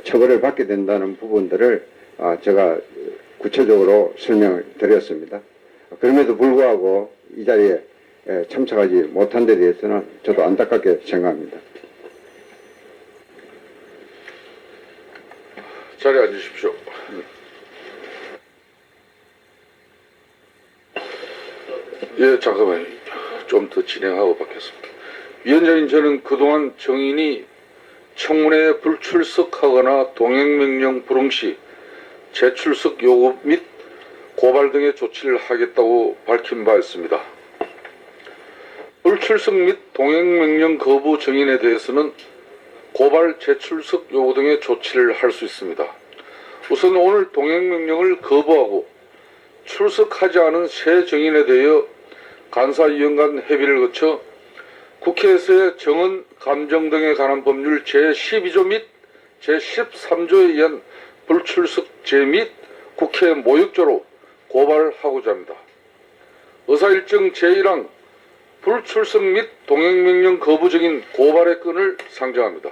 그 처벌을 받게 된다는 부분들을 아, 제가 구체적으로 설명을 드렸습니다. 그럼에도 불구하고 이 자리에 에, 참석하지 못한 데 대해서는 저도 안타깝게 생각합니다. 자리에 앉으십시오. 예, 잠깐만요. 좀 더 진행하고 받겠습니다. 위원장님, 저는 그동안 정인이 청문회에 불출석하거나 동행명령 불응 시 재출석 요구 및 고발 등의 조치를 하겠다고 밝힌 바 있습니다. 불출석 및 동행명령 거부 정인에 대해서는 고발 재출석 요구 등의 조치를 할 수 있습니다. 우선 오늘 동행명령을 거부하고 출석하지 않은 새 정인에 대하여 간사위원 간 협의를 거쳐 국회에서의 정언, 감정 등에 관한 법률 제12조 및 제13조에 의한 불출석죄 및 국회 모욕죄로 고발하고자 합니다. 의사일정 제1항 불출석 및 동행명령 거부적인 고발의 건을 상정합니다.